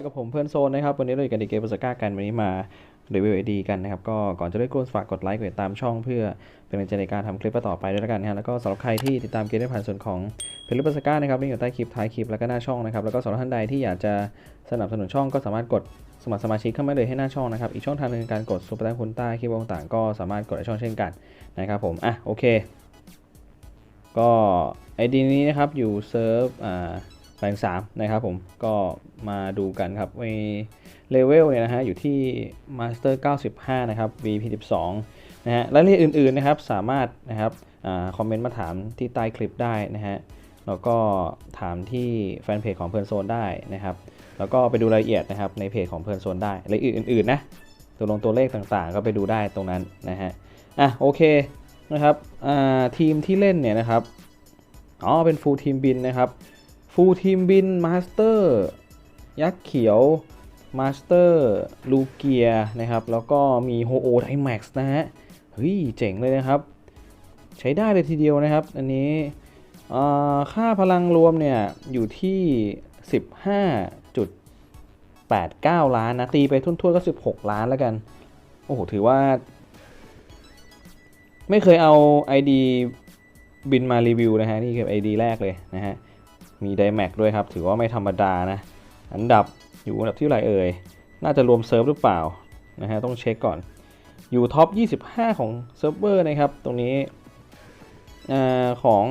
อยู่กับผมเพื่อนโซนนะครับ วันนี้เราอยู่กันในเกมปสก้ากันวันนี้มารีวิวไอดีกันนะครับ ก็ก่อนจะได้กดฝากกดไลค์กดติดตามช่องเพื่อเป็นกำลังใจในการทำคลิปต่อไปด้วยแล้วกันนะฮะแล้วก็สำหรับใครที่ติดตามเกมได้ผ่านส่วนของเพจลิปสก้านะครับลิงก์อยู่ใต้คลิปท้ายคลิปแล้วก็หน้าช่องนะครับแล้วก็สำหรับท่านใดที่อยากจะสนับสนุนช่องก็สามารถกดสมัครสมาชิกเข้ามาเลยให้หน้าช่องนะครับอีกช่องทางหนึงการกดซุปเปอร์แตงคุณใต้คลิปต่างๆก็สามารถกดในช่องเช่นกันนะครับผมอะโอเค ก็ไอดีนี้นะครับอยู่เซิร์ฟอ่า แรงสามนะครับผมก็มาดูกันครับในเลเวลเนี่ยนะฮะอยู่ที่ Master 95 นะครับ VP 12นะฮะรายละเอียดอื่นๆนะครับสามารถนะครับอคอมเมนต์มาถามที่ใต้คลิปได้นะฮะแล้วก็ถามที่แฟนเพจของเพลินโซนได้นะครับ แล้วก็ไปดูรายละเอียดนะครับในเพจของเพลินโซนได้รายละเอียดอื่นๆนะตัวลงตัวเลขต่างๆ ก็ไปดูได้ตรงนั้นนะฮะอะโอเคนะครับทีมที่เล่นเนี่ยนะครับอ๋อเป็นฟูลทีมบินนะครับ ฟูลทีมบินมาสเตอร์ยักษ์เขียวมาสเตอร์ลูเกียนะครับ แล้วก็มีโฮโอไดแม็กซ์นะฮะเฮ้ยเจ๋งเลยนะครับ ใช้ได้เลยทีเดียวนะครับ อันนี้ค่าพลังรวมเนี่ย อยู่ที่ 15.89 ล้านนะ ตีไปทุ่นๆก็ 16 ล้านแล้วกัน โอ้โห ถือว่า ไม่เคยเอา ID บินมารีวิวนะฮะ นี่คือ ID แรกเลยนะฮะ มีไดแม็กด้วยครับ ถือว่าไม่ธรรมดานะ อันดับอยู่อันดับที่ไรเอ่ย น่าจะรวมเซิร์ฟหรือเปล่านะฮะต้องเช็คก่อน อยู่ท็อป 25 ของเซิร์ฟเวอร์นะครับ ตรงนี้อาของ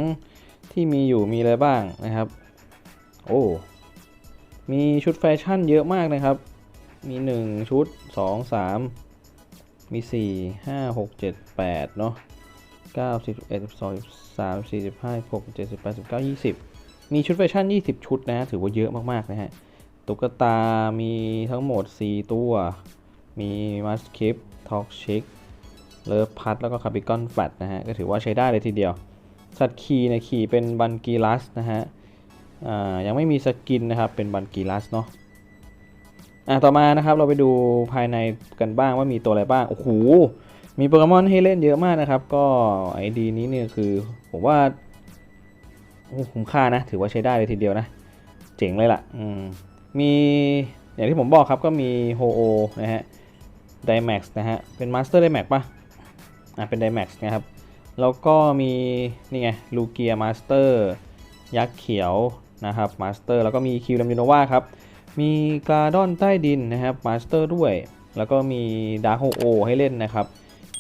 ที่มีอยู่มีอะไรบ้างนะครับ โอ้มีชุดแฟชั่นเยอะมากนะครับ มี 1 ชุด 2 3 มี 4 5 6 7 8 เนาะ9 10 11 12 13 14 15 16 17 18 19 20 มีชุดแฟชั่น 20 ชุดนะฮะถือว่าเยอะมากๆนะฮะ ตุ๊กตามีทั้งหมด 4 ตัว มีมัสคิปท็อกชิกเลิฟพัทแล้วก็คาปิกอนแฟลตนะฮะ ก็ถือว่าใช้ได้เลยทีเดียว สัตว์ขี่เนี่ยขี่เป็นบันกีลัสนะฮะอ่ายังไม่มีสกินนะครับ เป็นบันกีลัสเนาะอะต่อมานะครับเราไปดูภายในกันบ้างว่ามีตัวอะไรบ้าง โอ้โห มีโปเกมอนให้เล่นเยอะมากนะครับ ก็ไอดีนี้เนี่ยคือ ผมว่า คุ้มค่านะ ถือว่าใช้ได้เลยทีเดียวนะ เจ๋งเลยล่ะ อืม มีอย่างที่ผมบอกครับก็มีโฮโอนะฮะไดแม็กซ์นะฮะ เป็นมาสเตอร์ไดแม็กปะอะ เป็นไดแม็กซ์นะครับ แล้วก็มี นี่ไงลูเกียมาสเตอร์ยักษ์เขียวนะครับมาสเตอร์แล้วก็มีคิวลัมยูโนวาครับ มีกาดอนใต้ดินนะครับมาสเตอร์ด้วย แล้วก็มีดาร์ o โอให้เล่นนะครับ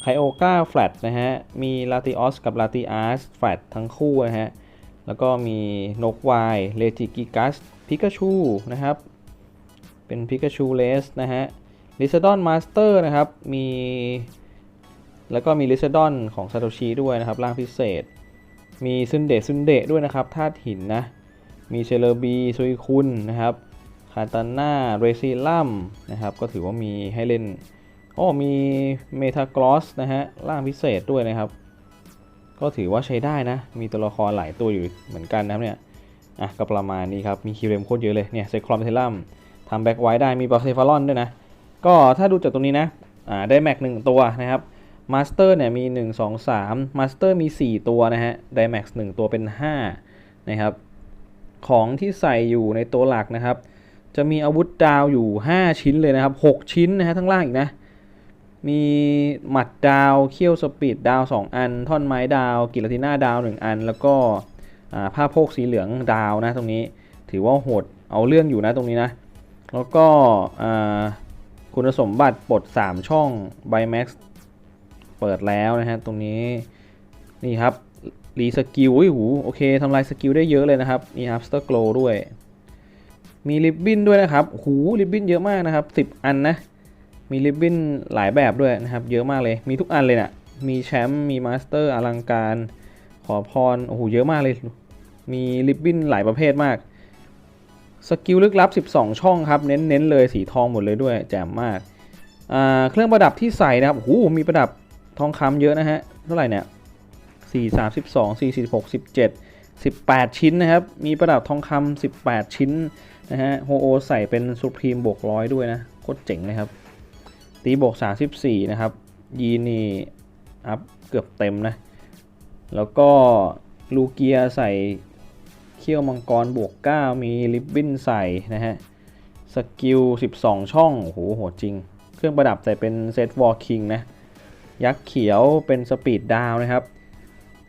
ไคโอกาแฟลตนะฮะ มีลาติออสกับลาติอาร์สแฟลตทั้งคู่นะฮะ แล้วก็มีนกวายเลติกิกัสพิกาชูนะครับ เป็นพิกาชูเลสนะฮะลิซดอนมาสเตอร์นะครับ มี แล้วก็มีลิซดอนของซาโตชิด้วยนะครับ ร่างพิเศษ มีซุนเดะซุนเดะด้วยนะครับธาตุหินนะ มีเชลบีซุยคุนนะครับคาตาน่าเรซิลัมนะครับ ก็ถือว่ามีให้เล่นโอ้มีเมทากลอสนะฮะร่างพิเศษด้วยนะครับ ก็ถือว่าใช้ได้นะ มีตัวละครหลายตัวอยู่เหมือนกันนะครับเนี่ย อะก็ประมาณนี้ครับ มีคิวเรมโคตรเยอะเลย เนี่ยไซคลอมเทลัมทำแบ็กไว้ได้ มีบอสเซฟารอนด้วยนะ ก็ถ้าดูจากตรงนี้นะ อ่า ได้แม็กหนึ่งตัวนะครับ มาสเตอร์เนี่ยมี 1 2 3 มาสเตอร์มี 4 ตัวนะฮะ ไดแม็กซ์1ตัวเป็น 5 นะครับ ของที่ใส่อยู่ในตัวหลักนะครับ จะมีอาวุธดาวอยู่ 5 ชิ้นเลยนะครับ 6 ชิ้นนะฮะทั้งล่างอีกนะ มีหมัดดาว เขี้ยวสปีดดาว 2 อัน ท่อนไม้ดาว กิลาติน่าดาว 1 อัน แล้วก็ผ้าโพกสีเหลืองดาวนะตรงนี้ ถือว่าโหดเอาเรื่องอยู่นะตรงนี้นะ แล้วก็คุณสมบัติปลด 3 ช่อง b i m a x เปิดแล้วนะฮะตรงนี้นี่ครับรีสกิลอุ้ยหูโอเคทำลายสกิลได้เยอะเลยนะครับมีอัพสเตอร์โกลด้วย มีริบบิ้นด้วยนะครับหูริบบิ้นเยอะมากนะครับ 10 อันนะ มีริบบิ้นหลายแบบด้วยนะครับ เยอะมากเลย มีทุกอันเลยนะ่ะ มีแชมป์มีมาสเตอร์อลังการ ขอพร โอ้โห เยอะมากเลย มีริบบิ้นหลายประเภทมาก สกิลลึกลับ 12 ช่องครับ เน้นๆเลย สีทองหมดเลยด้วย แจ่มมากาเครื่องประดับที่ใส่นะครับ โอ้โห มีประดับทองคำเยอะนะฮะ เท่าไหร่เนี่ย4 32 4 46 17 18ชิ้นนะครับ มีประดับทองคำ18ชิ้นนะฮะ โฮโอใส่เป็นสุพรีมบวกร้อยด้วยนะ โคตรเจ๋งเลยครับ ตีบวก 34 นะครับ ยีนี่อัพเกือบเต็มนะ แล้วก็ลูเกียใส่เขี้ยวมังกรบวก 9 มีลิบบินใส่นะฮะ สกิล 12 ช่อง โอ้โห โหดจริง เครื่องประดับใส่เป็นเซตวอลคิงนะ ยักษ์เขียวเป็นสปีดดาวนะครับ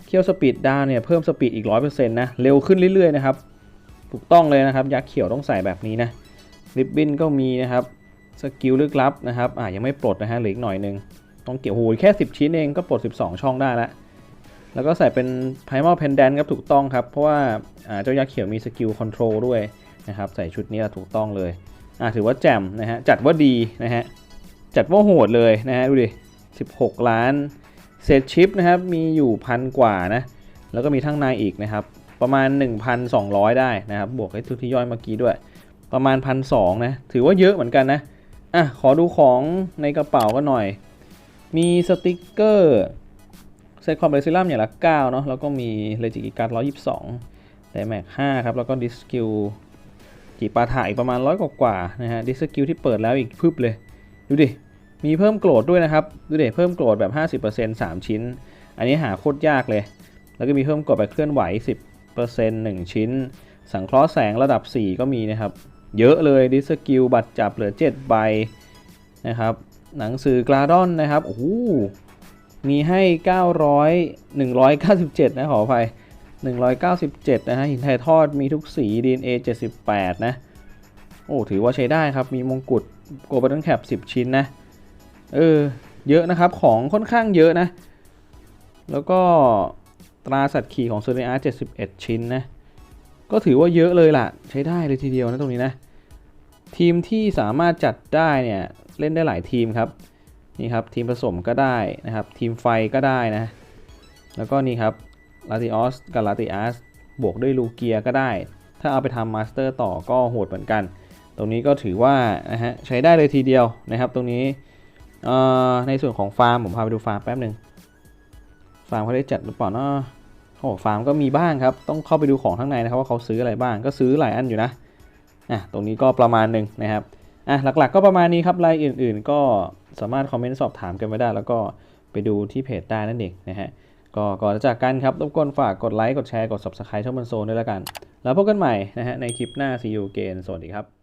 เคี่ยวสปีดดาวเนี่ยเพิ่มสปีดอีก 100%นะ เร็วขึ้นเรื่อยๆนะครับ ถูกต้องเลยนะครับ ยักษ์เขียวต้องใส่แบบนี้นะริบบินก็มีนะครับ สกิลลึกลับนะครับอ่ายังไม่ปลดนะฮะเหลืออีกหน่อยหนึง ต้องเกี่ยวโหยแค่ 10 ชิ้นเองก็ปลด 12 ช่องได้แล้วแล้วก็ใส่เป็น Primal Pendant ครับถูกต้องครับ เพราะว่าอ่าเจ้ายักษ์เขียวมีสกิลคอนโทรลด้วยนะครับ ใส่ชุดนี้ถูกต้องเลยอ่าถือว่าแจ่มนะฮะจัดว่าดีนะฮะจัดว่าโหดเลยนะฮะดูดิ 16 ล้านเศษชิปนะครับมีอยู่พันกว่านะแล้วก็มีทั้งในอีกนะครับ ประมาณ 1,200 ได้นะครับ บวกไอ้ทุกที่ย่อยเมื่อกี้ด้วย ประมาณ 1,200นะถือว่าเยอะเหมือนกันนะ อะ ขอดูของในกระเป๋าก็หน่อย มีสติกเกอร์เซตคอมเบซิลัมอย่างละ 9 เนาะแล้วก็มีเลจิกิการ์ด122แต่แม็ก5ครับ แล้วก็ดิสกิลกีปาถ่าอีกประมาณร้อยกว่าๆนะฮะดิสกิลที่เปิดแล้วอีกพึบเลย ดูดิ มีเพิ่มโกรธด้วยนะครับ ดูดิ เพิ่มโกรธแบบ 50% 3 ชิ้น อันนี้หาโคตรยากเลย แล้วก็มีเพิ่มโกรธแบบเคลื่อนไหว 10% 1 ชิ้น สังเคราะห์แสงระดับ 4 ก็มีนะครับ เยอะเลยดิสกิลบัตรจับเหลือ 7 ใบนะครับ หนังสือกราดอนนะครับโอ้โหมีให้ 900 197 นะขออภัย 197 นะฮะหินไทยทอดมีทุกสี DNA 78 นะ โอ้ถือว่าใช้ได้ครับ มีมงกุฎโกลบอลแคป10 ชิ้นนะ เออ เยอะนะครับ ของค่อนข้างเยอะนะ แล้วก็ตราสัตว์ขี่ของเซเรีย71ชิ้นนะ ก็ถือว่าเยอะเลยล่ะ ใช้ได้เลยทีเดียวนะตรงนี้นะ ทีมที่สามารถจัดได้เนี่ยเล่นได้หลายทีมครับนี่ครับทีมผสมก็ได้นะครับ ทีมไฟก็ได้นะ แล้วก็นี่ครับลาติออสกับลาติอัสบวกด้วยลูเกียก็ได้ ถ้าเอาไปทำมาสเตอร์ต่อก็โหดเหมือนกัน ตรงนี้ก็ถือว่านะฮะใช้ได้เลยทีเดียวนะครับ ตรงนี้ในส่วนของฟาร์มผมพาไปดูฟาร์มแป๊บหนึ่งฟาร์มเขาได้จัดหรือเปล่าเนาะ โอ้ฟาร์มก็มีบ้างครับ ต้องเข้าไปดูของข้างในนะครับว่าเขาซื้ออะไรบ้าง ก็ซื้อหลายอันอยู่นะอะตรงนี้ก็ประมาณหนึ่งนะครับอะหลักๆ ก็ประมาณนี้ครับรายอื่น ๆ ก็สามารถคอมเมนต์สอบถามกันไว้ได้ แล้วก็ไปดูที่เพจได้นั่นเองนะฮะก็ก่อนจากกันครับรบกวนฝากกดไลค์กดแชร์กด subscribe ช่องมันโซนด้วยละกัน แล้วพบกันใหม่นะฮะในคลิปหน้า see you again สวัสดีครับ